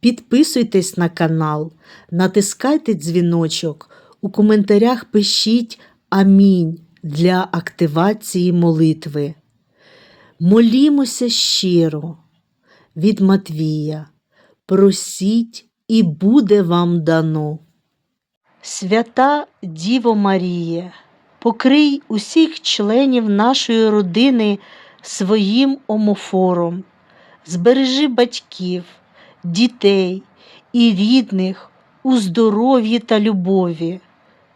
підписуйтесь на канал, натискайте дзвіночок, у коментарях пишіть Амінь для активації молитви. Молімося щиро від Матвія. Просіть і буде вам дано. Свята Діво Маріє, покрий усіх членів нашої родини своїм омофором, збережи батьків, дітей і рідних у здоров'ї та любові,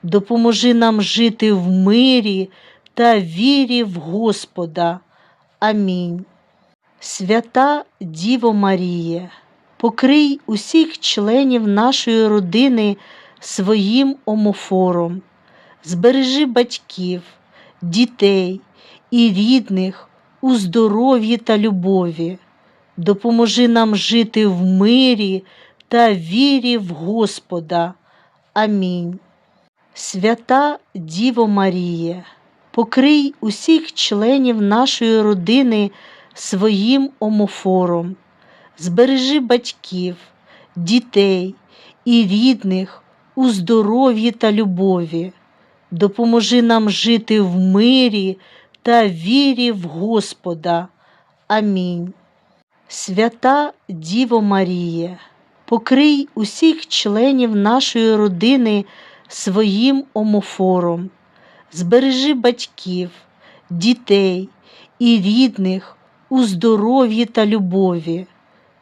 допоможи нам жити в мирі та вірі в Господа. Амінь. Свята Діво Маріє, покрий усіх членів нашої родини своїм омофором, збережи батьків, дітей і рідних у здоров'ї та любові, допоможи нам жити в мирі та вірі в Господа. Амінь. Свята Діво Маріє, покрий усіх членів нашої родини своїм омофором, збережи батьків, дітей і рідних у здоров'ї та любові, допоможи нам жити в мирі та вірі в Господа. Амінь. Свята Діво Маріє, покрий усіх членів нашої родини своїм омофором, збережи батьків, дітей і рідних у здоров'ї та любові,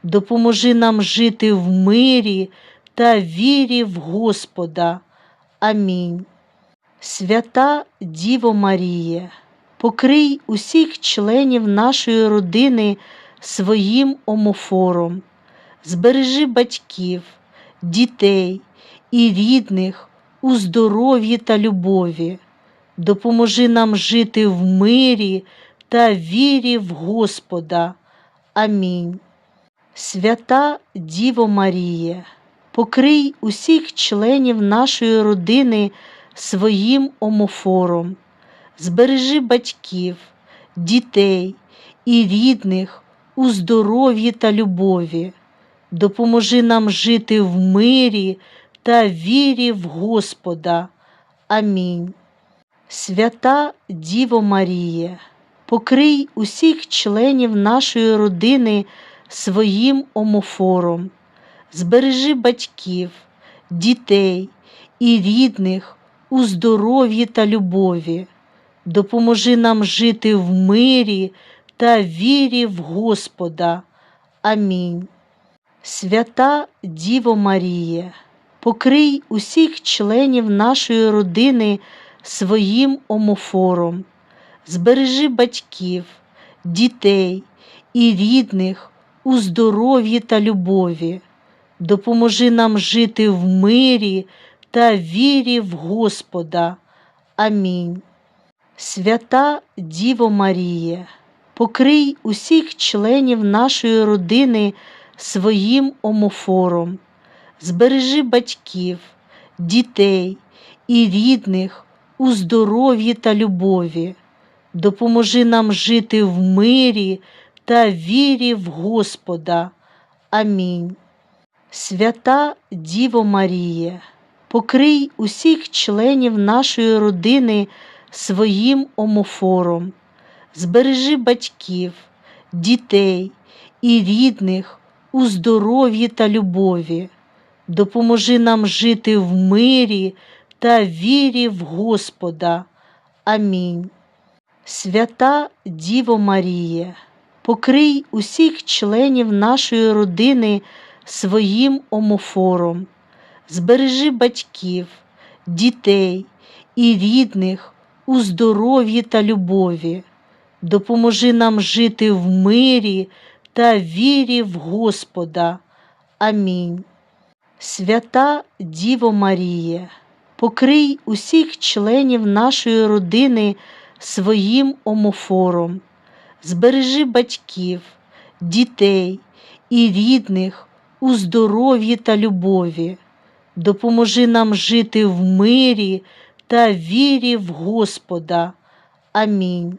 допоможи нам жити в мирі та вірі в Господа. Амінь. Свята Діво Маріє, покрий усіх членів нашої родини своїм омофором, збережи батьків, дітей і рідних у здоров'ї та любові, допоможи нам жити в мирі та вірі в Господа. Амінь. Свята Діво Маріє, покрий усіх членів нашої родини своїм омофором, збережи батьків, дітей і рідних у здоров'ї та любові, допоможи нам жити в мирі та вірі в Господа. Амінь. Свята Діво Маріє, покрий усіх членів нашої родини своїм омофором, збережи батьків, дітей і рідних у здоров'ї та любові, допоможи нам жити в мирі та вірі в Господа. Амінь. Свята Діво Маріє, покрий усіх членів нашої родини своїм омофором, збережи батьків, дітей і рідних у здоров'ї та любові, допоможи нам жити в мирі та вірі в Господа. Амінь. Свята Діво Маріє, покрий усіх членів нашої родини своїм омофором, збережи батьків, дітей і рідних у здоров'ї та любові, допоможи нам жити в мирі та вірі в Господа. Амінь. Свята Діво Маріє, покрий усіх членів нашої родини своїм омофором, збережи батьків, дітей і рідних у здоров'ї та любові, допоможи нам жити в мирі та вірі в Господа. Амінь. Свята Діво Маріє, покрий усіх членів нашої родини своїм омофором, збережи батьків, дітей і рідних у здоров'ї та любові, допоможи нам жити в мирі та вірі в Господа. Амінь. Свята Діво Маріє, покрий усіх членів нашої родини своїм омофором, збережи батьків, дітей і рідних у здоров'ї та любові, допоможи нам жити в мирі та вірі в Господа. Амінь.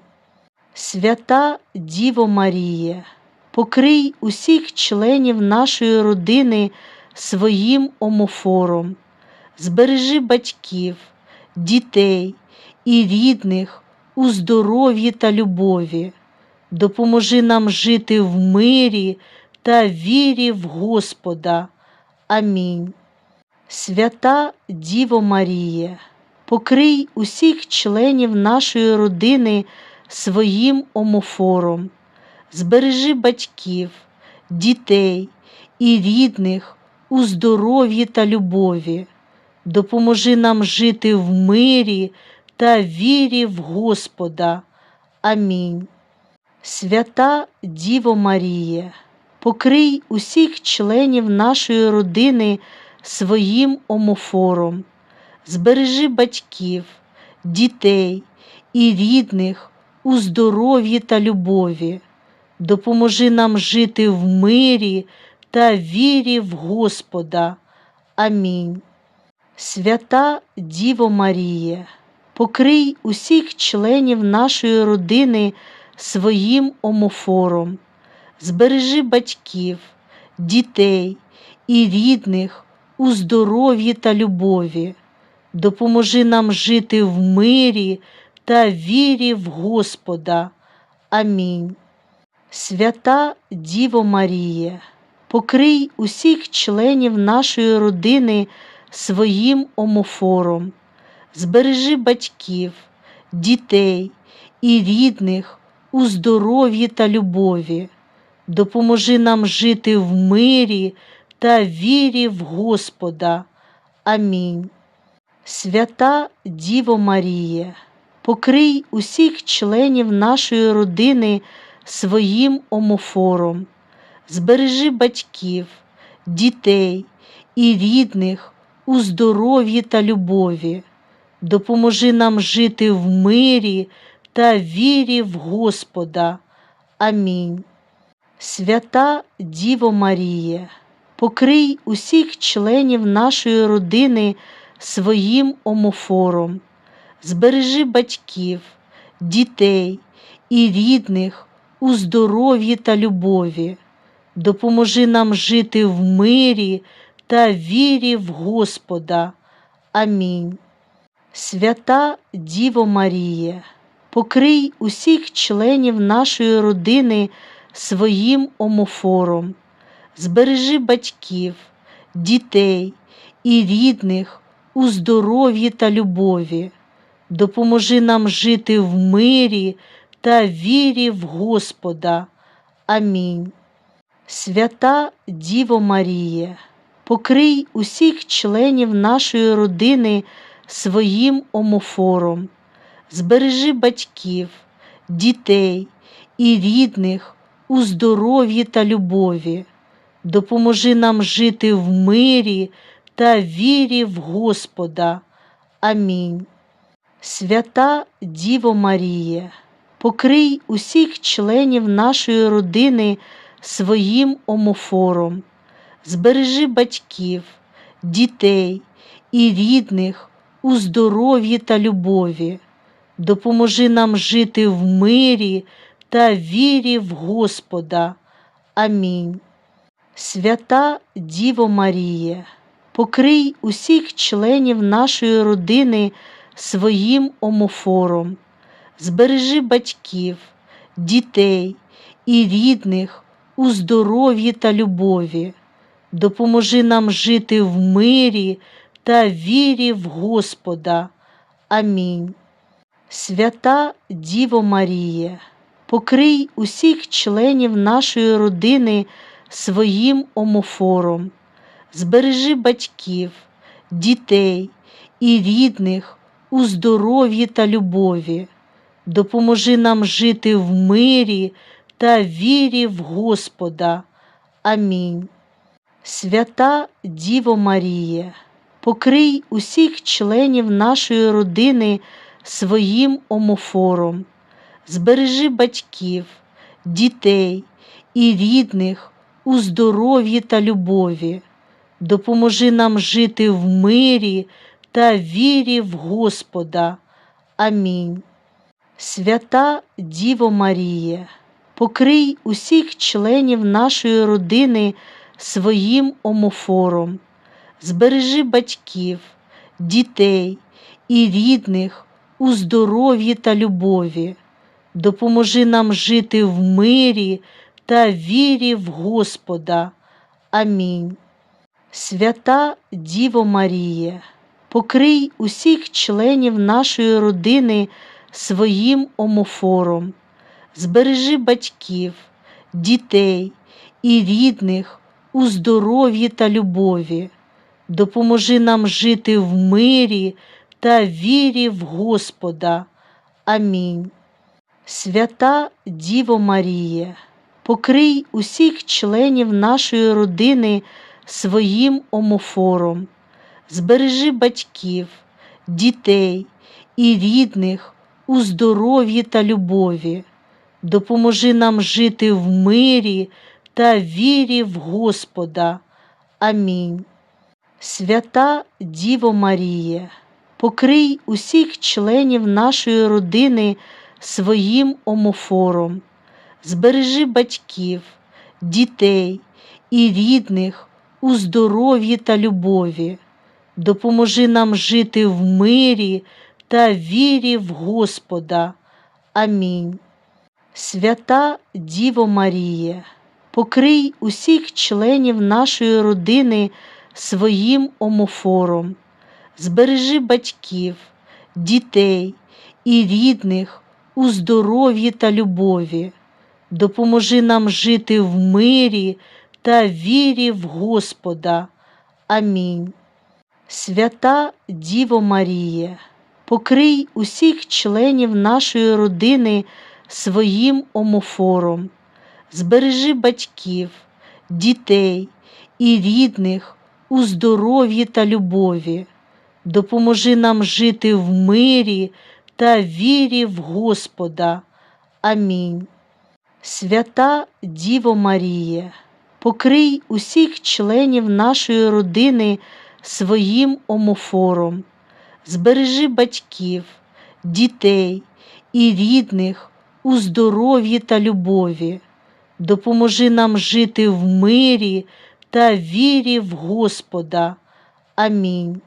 Свята Діво Маріє, покрий усіх членів нашої родини своїм омофором, збережи батьків, дітей і рідних у здоров'ї та любові, допоможи нам жити в мирі та вірі в Господа. Амінь. Свята Діво Маріє, покрий усіх членів нашої родини своїм омофором, збережи батьків, дітей і рідних у здоров'ї та любові, допоможи нам жити в мирі та вірі в Господа. Амінь. Свята Діво Маріє, покрий усіх членів нашої родини своїм омофором, збережи батьків, дітей і рідних у здоров'ї та любові, допоможи нам жити в мирі та вірі в Господа. Амінь. Свята Діво Маріє, покрий усіх членів нашої родини своїм омофором, збережи батьків, дітей і рідних у здоров'ї та любові, допоможи нам жити в мирі та вірі в Господа. Амінь. Свята Діво Маріє, покрий усіх членів нашої родини своїм омофором, збережи батьків, дітей і рідних у здоров'ї та любові, допоможи нам жити в мирі та вірі в Господа. Амінь. Свята Діво Маріє, покрий усіх членів нашої родини своїм омофором, збережи батьків, дітей і рідних у здоров'ї та любові, допоможи нам жити в мирі та вірі в Господа. Амінь. Свята Діво Маріє, покрий усіх членів нашої родини своїм омофором, збережи батьків, дітей і рідних у здоров'ї та любові, допоможи нам жити в мирі та вірі в Господа. Амінь. Свята Діво Маріє, покрий усіх членів нашої родини своїм омофором, збережи батьків, дітей і рідних у здоров'ї та любові, допоможи нам жити в мирі та вірі в Господа. Амінь. Свята Діво Маріє, покрий усіх членів нашої родини своїм омофором, збережи батьків, дітей і рідних у здоров'ї та любові, допоможи нам жити в мирі та вірі в Господа. Амінь. Свята Діво Маріє, покрий усіх членів нашої родини своїм омофором, збережи батьків, дітей і рідних у здоров'ї та любові, допоможи нам жити в мирі та вірі в Господа. Амінь. Свята Діво Маріє, покрий усіх членів нашої родини своїм омофором, збережи батьків, дітей і рідних у здоров'ї та любові, допоможи нам жити в мирі та вірі в Господа. Амінь. Свята Діво Маріє, покрий усіх членів нашої родини своїм омофором, збережи батьків, дітей і рідних у здоров'ї та любові, допоможи нам жити в мирі та вірі в Господа. Амінь. Свята Діво Маріє, покрий усіх членів нашої родини своїм омофором, збережи батьків, дітей і рідних у здоров'ї та любові, допоможи нам жити в мирі та вірі в Господа. Амінь. Свята Діво Маріє, покрий усіх членів нашої родини своїм омофором, збережи батьків, дітей і рідних у здоров'ї та любові, допоможи нам жити в мирі та вірі в Господа. Амінь. Свята Діво Маріє, покрий усіх членів нашої родини своїм омофором, збережи батьків, дітей і рідних у здоров'ї та любові, допоможи нам жити в мирі та вірі в Господа. Амінь. Свята Діво Маріє, покрий усіх членів нашої родини своїм омофором, збережи батьків, дітей і рідних у здоров'ї та любові, допоможи нам жити в мирі та вірі в Господа. Амінь. Свята Діво Маріє, покрий усіх членів нашої родини своїм омофором, збережи батьків, дітей і рідних у здоров'ї та любові, допоможи нам жити в мирі та вірі в Господа. Амінь. Свята Діво Маріє, покрий усіх членів нашої родини своїм омофором, збережи батьків, дітей і рідних у здоров'ї та любові, допоможи нам жити в мирі та вірі в Господа. Амінь. Свята Діво Маріє, покрий усіх членів нашої родини своїм омофором, збережи батьків, дітей і рідних у здоров'ї та любові, допоможи нам жити в мирі та вірі в Господа. Амінь. Свята Діво Маріє, покрий усіх членів нашої родини своїм омофором, збережи батьків, дітей і рідних у здоров'ї та любові, допоможи нам жити в мирі та вірі в Господа. Амінь.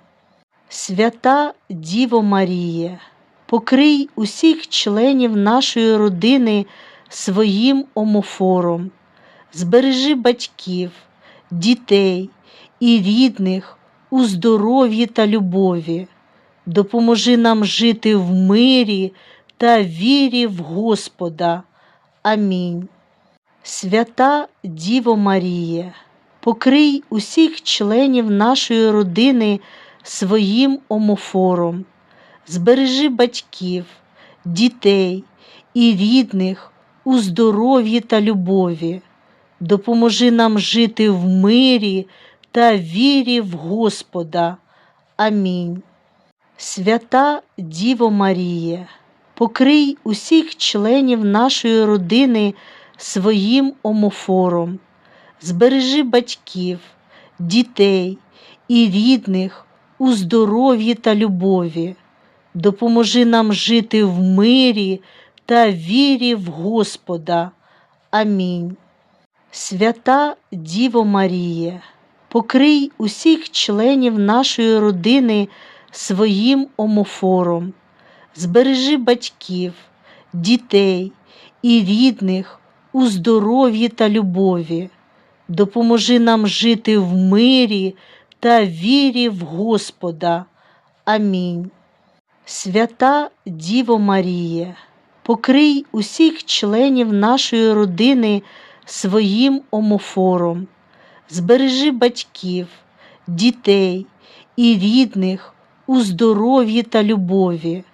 Свята Діво Маріє, покрий усіх членів нашої родини своїм омофором, збережи батьків, дітей і рідних у здоров'ї та любові, допоможи нам жити в мирі та вірі в Господа. Амінь. Свята Діво Маріє, покрий усіх членів нашої родини своїм омофором, збережи батьків, дітей і рідних у здоров'ї та любові, допоможи нам жити в мирі та вірі в Господа. Амінь. Свята Діво Маріє, покрий усіх членів нашої родини своїм омофором, збережи батьків, дітей і рідних у здоров'ї та любові, допоможи нам жити в мирі та вірі в Господа. Амінь. Свята Діво Маріє, покрий усіх членів нашої родини своїм омофором, збережи батьків, дітей і рідних у здоров'ї та любові, допоможи нам жити в мирі та вірі в Господа. Амінь. Свята Діво Маріє, покрий усіх членів нашої родини своїм омофором, збережи батьків, дітей і рідних у здоров'ї та любові,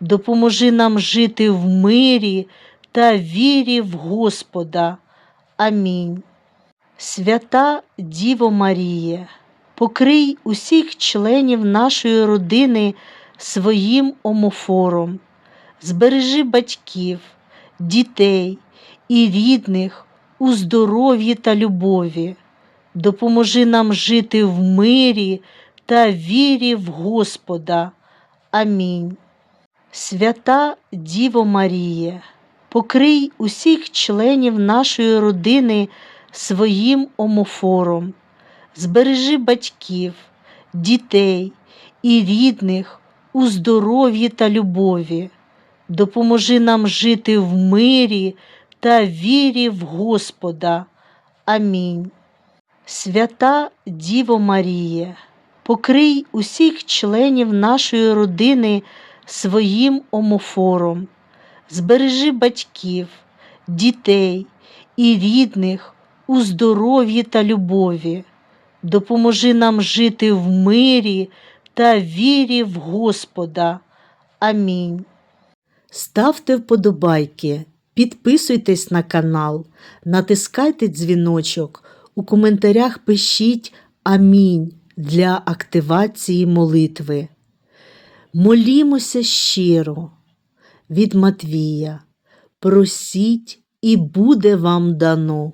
допоможи нам жити в мирі та вірі в Господа. Амінь. Свята Діво Маріє, покрий усіх членів нашої родини своїм омофором, збережи батьків, дітей і рідних у здоров'ї та любові, допоможи нам жити в мирі та вірі в Господа. Амінь. Свята Діво Маріє, покрий усіх членів нашої родини своїм омофором, збережи батьків, дітей і рідних у здоров'ї та любові, допоможи нам жити в мирі та вірі в Господа. Амінь. Свята Діво Маріє, покрий усіх членів нашої родини своїм омофором, збережи батьків, дітей і рідних у здоров'ї та любові, допоможи нам жити в мирі та вірі в Господа. Амінь. Ставте вподобайки, підписуйтесь на канал, натискайте дзвіночок, у коментарях пишіть Амінь для активації молитви. Молімося щиро від Матвія. Просіть і буде вам дано.